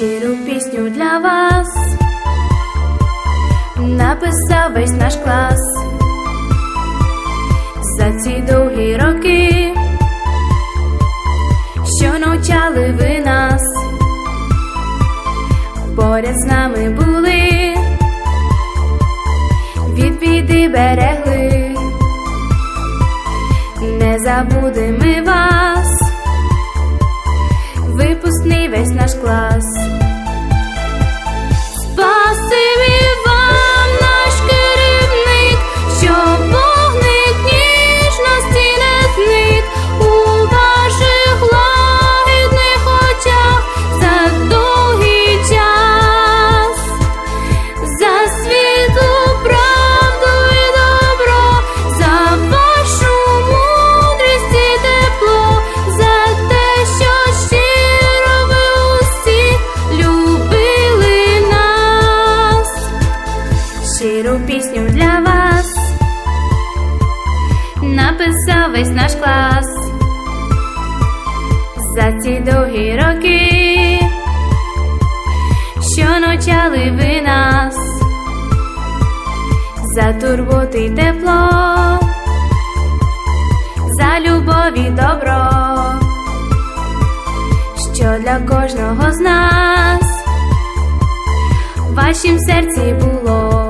щиру пісню для вас. Написав весь наш клас. За ці довгі роки, що навчали ви нас, поряд з нами були, від біди берегли, не забудемо вас. Випускний весь наш клас. Щиру пісню для вас. Написав весь наш клас. За ці довгі роки, що навчали ви нас, за турботи тепло, за любов і добро, що для кожного з нас. В вашім серці було.